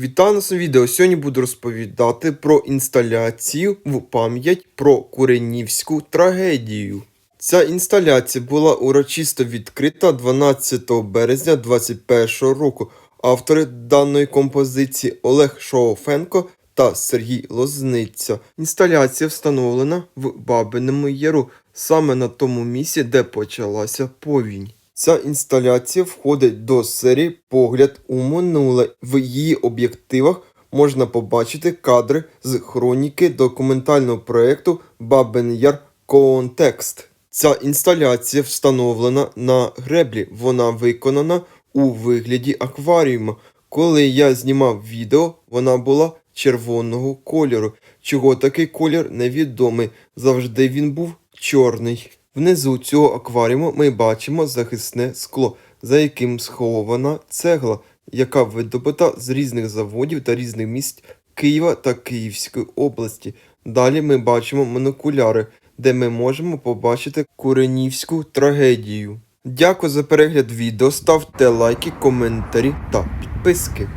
Вітаю на цьому відео. Сьогодні буду розповідати про інсталяцію в пам'ять про Куренівську трагедію. Ця інсталяція була урочисто відкрита 12 березня 2021 року. Автори даної композиції Олег Шоуфенко та Сергій Лозниця. Інсталяція встановлена в Бабиному Яру, саме на тому місці, де почалася повінь. Ця інсталяція входить до серії Погляд у минуле. В її об'єктивах можна побачити кадри з хроніки документального проєкту Бабин Яр Контекст. Ця інсталяція встановлена на греблі. Вона виконана у вигляді акваріума. Коли я знімав відео, вона була червоного кольору. Чого такий колір невідомий. Завжди він був чорний. Внизу цього акваріуму ми бачимо захисне скло, за яким схована цегла, яка видобута з різних заводів та різних місць Києва та Київської області. Далі ми бачимо монокуляри, де ми можемо побачити Куренівську трагедію. Дякую за перегляд відео, ставте лайки, коментарі та підписки.